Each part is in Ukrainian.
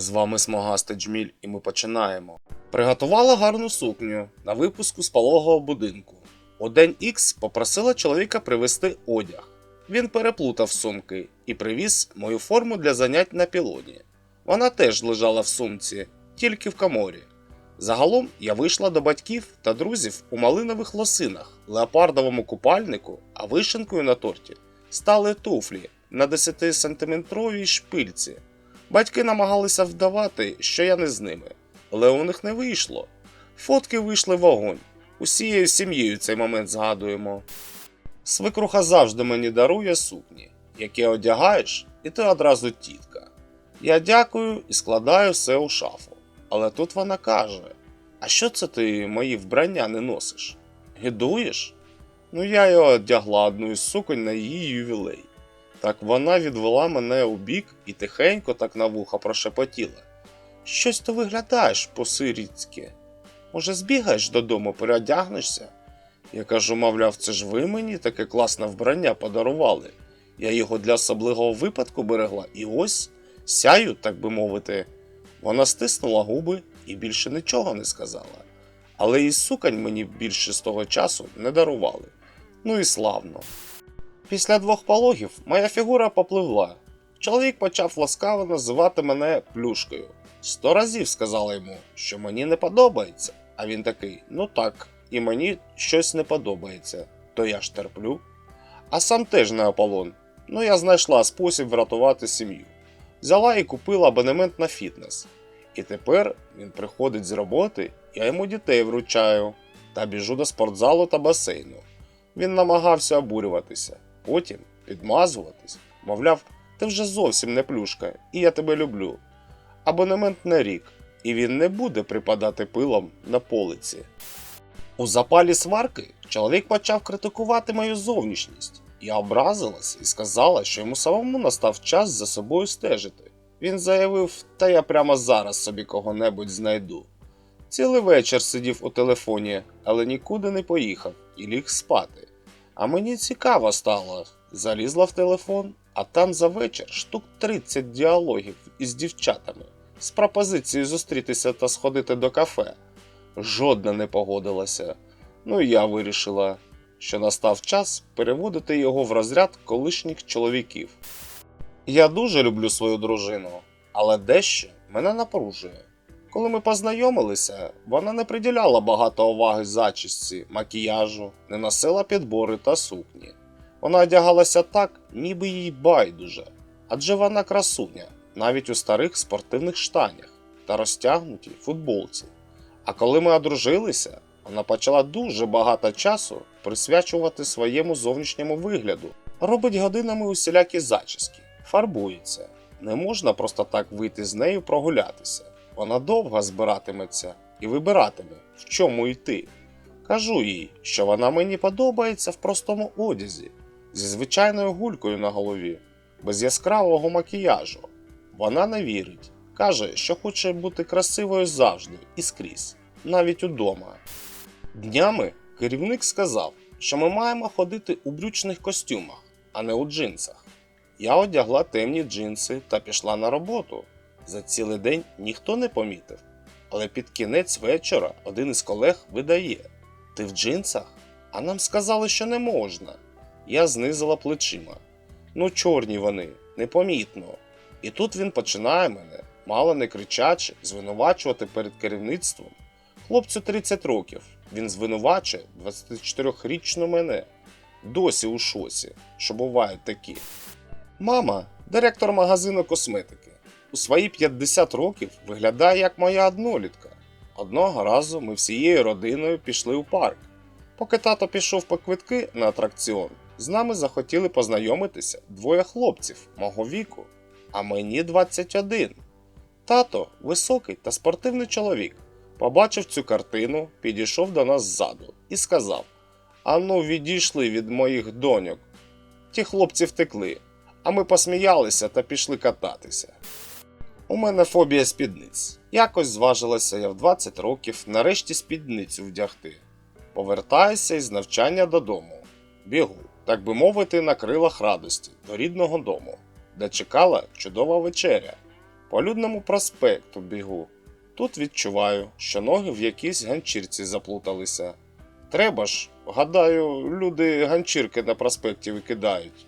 З вами Смогастий Джміль, і ми починаємо. Приготувала гарну сукню на випуску з пологового будинку. У день Ікс попросила чоловіка привезти одяг. Він переплутав сумки і привіз мою форму для занять на пілоні. Вона теж лежала в сумці, тільки в каморі. Загалом я вийшла до батьків та друзів у малинових лосинах, леопардовому купальнику, а вишенкою на торті стали туфлі на 10-сантиметровій шпильці. Батьки намагалися вдавати, що я не з ними, але у них не вийшло. Фотки вийшли в огонь. Усією сім'єю цей момент згадуємо. Свекруха завжди мені дарує сукні, які одягаєш, і ти одразу тітка. Я дякую і складаю все у шафу. Але тут вона каже: А що це ти мої вбрання не носиш? Гидуєш? Ну я й одягла одну із суконь на її ювілей. Так вона відвела мене у бік і тихенько так на вуха прошепотіла. Щось ти виглядаєш по-сирітськи. Може, збігаєш додому, переодягнешся? Я кажу, мовляв, це ж ви мені таке класне вбрання подарували. Я його для особливого випадку берегла, і ось сяю, так би мовити. Вона стиснула губи і більше нічого не сказала. Але і сукань мені більше з того часу не дарували. Ну і славно. Після двох пологів моя фігура попливла. Чоловік почав ласкаво називати мене плюшкою. Сто разів сказала йому, що мені не подобається. А він такий: ну так, і мені щось не подобається, то я ж терплю. А сам теж не Аполлон. Ну я знайшла спосіб врятувати сім'ю. Взяла і купила абонемент на фітнес. І тепер він приходить з роботи, я йому дітей вручаю та біжу до спортзалу та басейну. Він намагався обурюватися, потім підмазуватись, мовляв, ти вже зовсім не плюшка, і я тебе люблю. Абонемент на рік, і він не буде припадати пилом на полиці. У запалі сварки чоловік почав критикувати мою зовнішність. Я образилась і сказала, що йому самому настав час за собою стежити. Він заявив, та я прямо зараз собі кого-небудь знайду. Цілий вечір сидів у телефоні, але нікуди не поїхав і ліг спати. А мені цікаво стало. Залізла в телефон, а там за вечір штук 30 діалогів із дівчатами з пропозицією зустрітися та сходити до кафе. Жодна не погодилася. Ну і я вирішила, що настав час переводити його в розряд колишніх чоловіків. Я дуже люблю свою дружину, але дещо мене напружує. Коли ми познайомилися, вона не приділяла багато уваги зачісці, макіяжу, не носила підбори та сукні. Вона одягалася так, ніби їй байдуже, адже вона красуня, навіть у старих спортивних штанях та розтягнутій футболці. А коли ми одружилися, вона почала дуже багато часу присвячувати своєму зовнішньому вигляду, робить годинами усілякі зачіски, фарбується. Не можна просто так вийти з нею прогулятися. Вона довго збиратиметься і вибиратиме, в чому йти. Кажу їй, що вона мені подобається в простому одязі, зі звичайною гулькою на голові, без яскравого макіяжу. Вона не вірить, каже, що хоче бути красивою завжди і скрізь, навіть удома. Днями керівник сказав, що ми маємо ходити у брючних костюмах, а не у джинсах. Я одягла темні джинси та пішла на роботу. За цілий день ніхто не помітив, але під кінець вечора один із колег видає: Ти в джинсах? А нам сказали, що не можна. Я знизила плечима. Ну, чорні вони, непомітно. І тут він починає мене, мало не кричачи, звинувачувати перед керівництвом. Хлопцю 30 років. Він звинувачує 24-річну мене. Досі у шоці, що бувають такі. Мама, директор магазину косметики. У свої 50 років виглядає як моя однолітка. Одного разу ми всією родиною пішли у парк. Поки тато пішов по квитки на атракціон, з нами захотіли познайомитися двоє хлопців мого віку, а мені 21. Тато високий та спортивний чоловік. Побачив цю картину, підійшов до нас ззаду і сказав: Ану, відійшли від моїх доньок. Ті хлопці втекли, а ми посміялися та пішли кататися. У мене фобія спідниць. Якось зважилася я в 20 років нарешті спідницю вдягти. Повертаюся із навчання додому. Бігу, так би мовити, на крилах радості до рідного дому, де чекала чудова вечеря. По людному проспекту бігу. Тут відчуваю, що ноги в якійсь ганчірці заплуталися. Треба ж, гадаю, люди ганчірки на проспекті викидають.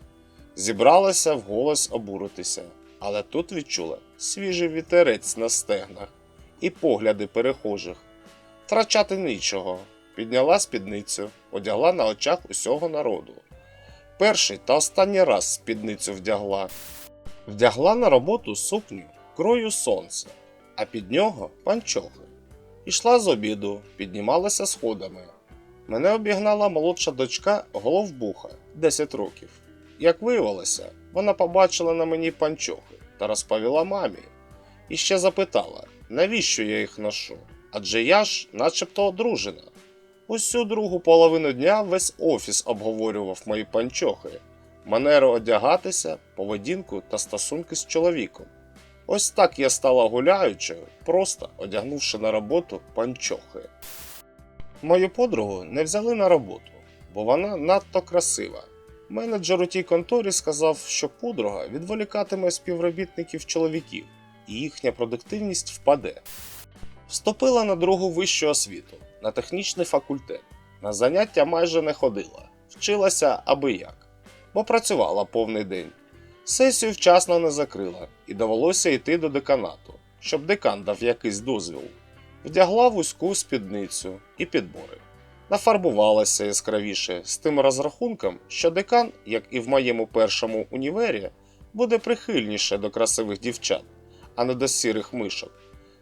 Зібралася вголос обуритися, але тут відчула свіжий вітерець на стегнах і погляди перехожих. Втрачати нічого. Підняла спідницю, одягла на очах усього народу. Перший та останній раз спідницю вдягла. Вдягла на роботу сукню крою сонця, а під нього панчохи. Ішла з обіду, піднімалася сходами. Мене обігнала молодша дочка головбуха 10 років. Як виявилося, вона побачила на мені панчохи та розповіла мамі. І ще запитала, навіщо я їх ношу? Адже я ж начебто одружена. Усю другу половину дня весь офіс обговорював мої панчохи, манеру одягатися, поведінку та стосунки з чоловіком. Ось так я стала гуляючою, просто одягнувши на роботу панчохи. Мою подругу не взяли на роботу, бо вона надто красива. Менеджер у тій конторі сказав, що подруга відволікатиме співробітників чоловіків, і їхня продуктивність впаде. Вступила на другу вищу освіту, на технічний факультет. На заняття майже не ходила, вчилася аби як, бо працювала повний день. Сесію вчасно не закрила і довелося йти до деканату, щоб декан дав якийсь дозвіл. Вдягла вузьку спідницю і підбори. Нафарбувалася яскравіше з тим розрахунком, що декан, як і в моєму першому універі, буде прихильніше до красивих дівчат, а не до сірих мишок.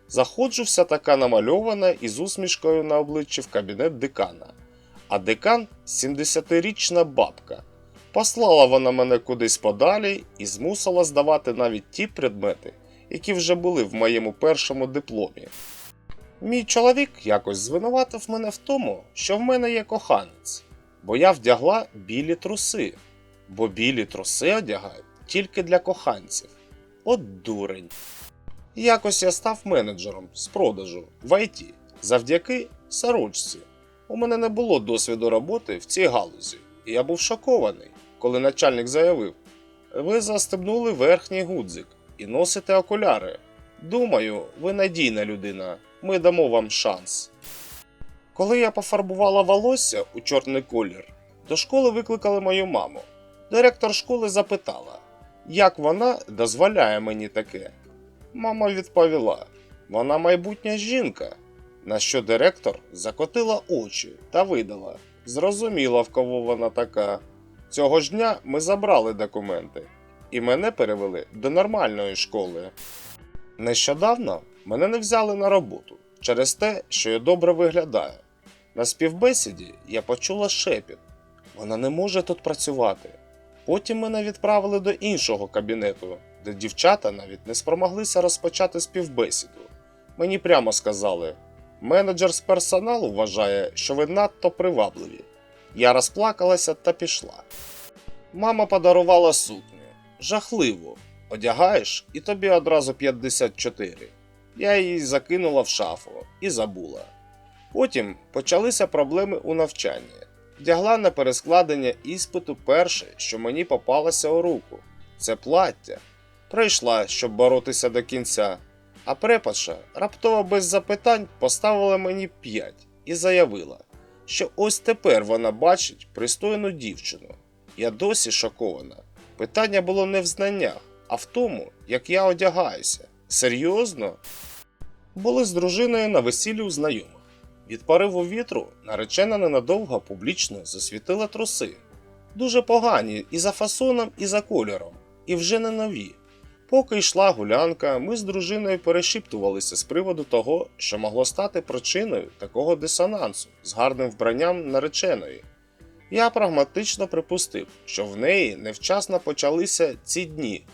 Заходжу вся така намальована із усмішкою на обличчі в кабінет декана. А декан 70-річна бабка. Послала вона мене кудись подалі і змусила здавати навіть ті предмети, які вже були в моєму першому дипломі. Мій чоловік якось звинуватив мене в тому, що в мене є коханець, бо я вдягла білі труси, бо білі труси одягають тільки для коханців. От дурень. Якось я став менеджером з продажу в ІТ завдяки сорочці. У мене не було досвіду роботи в цій галузі, і я був шокований, коли начальник заявив: ви застебнули верхній гудзик і носите окуляри. Думаю, ви надійна людина, ми дамо вам шанс. Коли я пофарбувала волосся у чорний колір, до школи викликали мою маму. Директор школи запитала, як вона дозволяє мені таке. Мама відповіла: вона майбутня жінка. На що директор закотила очі та видала. Зрозуміла, в кого вона така. Цього ж дня ми забрали документи, і мене перевели до нормальної школи. Нещодавно мене не взяли на роботу через те, що я добре виглядаю. На співбесіді я почула шепіт. Вона не може тут працювати. Потім мене відправили до іншого кабінету, де дівчата навіть не спромоглися розпочати співбесіду. Мені прямо сказали: менеджер з персоналу вважає, що ви надто привабливі. Я розплакалася та пішла. Мама подарувала сукню. Жахливо. Одягаєш, і тобі одразу 54. Я її закинула в шафу і забула. Потім почалися проблеми у навчанні. Вдягла на перескладення іспиту перше, що мені попалося у руку. Це плаття. Прийшла, щоб боротися до кінця. А препадша раптово без запитань поставила мені 5 і заявила, що ось тепер вона бачить пристойну дівчину. Я досі шокована. Питання було не в знаннях, а в тому, як я одягаюся. Серйозно? Були з дружиною на весіллі у знайомих. Від пориву вітру наречена ненадовго публічно засвітила труси. Дуже погані і за фасоном, і за кольором, і вже не нові. Поки йшла гулянка, ми з дружиною перешіптувалися з приводу того, що могло стати причиною такого дисонансу з гарним вбранням нареченої. Я прагматично припустив, що в неї невчасно почалися ці дні.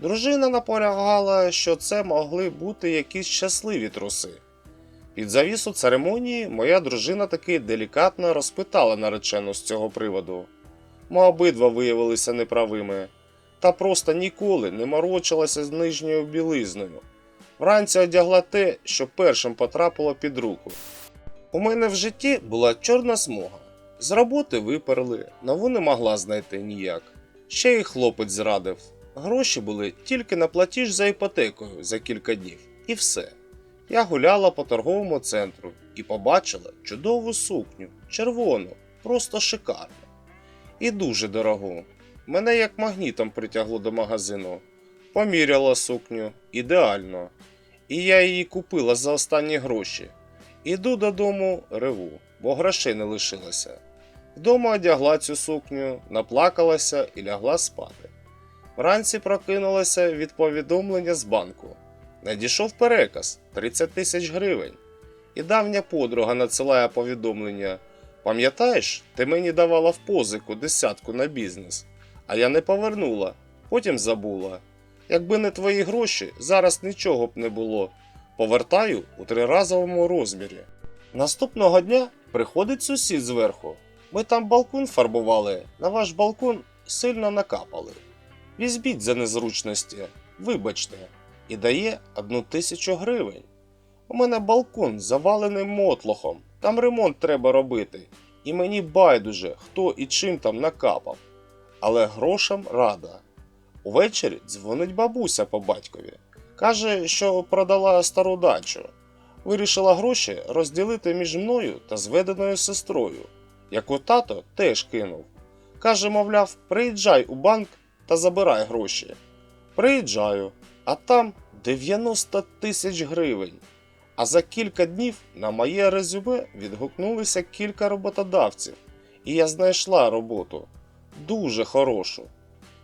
Дружина наполягала, що це могли бути якісь щасливі труси. Під завісу церемонії моя дружина таки делікатно розпитала наречену з цього приводу. Ми обидва виявилися неправими, та просто ніколи не морочилася з нижньою білизною. Вранці одягла те, що першим потрапило під руку. У мене в житті була чорна смуга. З роботи виперли, нову не могла знайти ніяк. Ще й хлопець зрадив. Гроші були тільки на платіж за іпотекою за кілька днів, і все. Я гуляла по торговому центру і побачила чудову сукню, червону, просто шикарну. І дуже дорогу. Мене як магнітом притягло до магазину. Поміряла сукню ідеально. І я її купила за останні гроші. Іду додому, реву, бо грошей не лишилося. Вдома одягла цю сукню, наплакалася і лягла спати. Вранці прокинулася від повідомлення з банку. Надійшов переказ 30 тисяч гривень. І давня подруга надсилає повідомлення. Пам'ятаєш, ти мені давала в позику десятку на бізнес, а я не повернула, потім забула. Якби не твої гроші, зараз нічого б не було. Повертаю у триразовому розмірі. Наступного дня приходить сусід зверху. Ми там балкон фарбували, на ваш балкон сильно накапали. Візьміть за незручності, вибачте, і дає одну тисячу гривень. У мене балкон завалений мотлохом, там ремонт треба робити, і мені байдуже, хто і чим там накапав. Але грошам рада. Увечері дзвонить бабуся по батькові. Каже, що продала стару дачу. Вирішила гроші розділити між мною та зведеною сестрою, яку тато теж кинув. Каже, мовляв, приїжджай у банк та забирай гроші. Приїжджаю, а там 90 тисяч гривень. А за кілька днів на моє резюме відгукнулися кілька роботодавців, і я знайшла роботу дуже хорошу.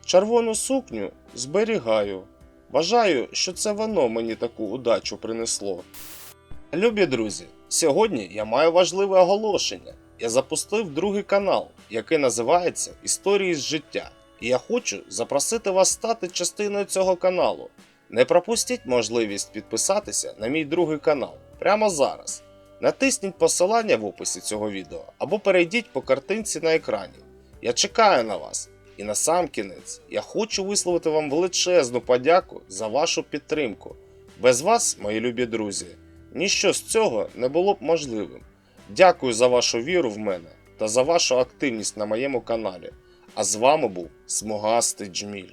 Червону сукню зберігаю. Вважаю, що це воно мені таку удачу принесло. Любі друзі, сьогодні я маю важливе оголошення. Я запустив другий канал, який називається Історії з життя. І я хочу запросити вас стати частиною цього каналу. Не пропустіть можливість підписатися на мій другий канал прямо зараз. Натисніть посилання в описі цього відео або перейдіть по картинці на екрані. Я чекаю на вас. І на сам кінець я хочу висловити вам величезну подяку за вашу підтримку. Без вас, мої любі друзі, ніщо з цього не було б можливим. Дякую за вашу віру в мене та за вашу активність на моєму каналі. А з вами був Смогастий Джміль.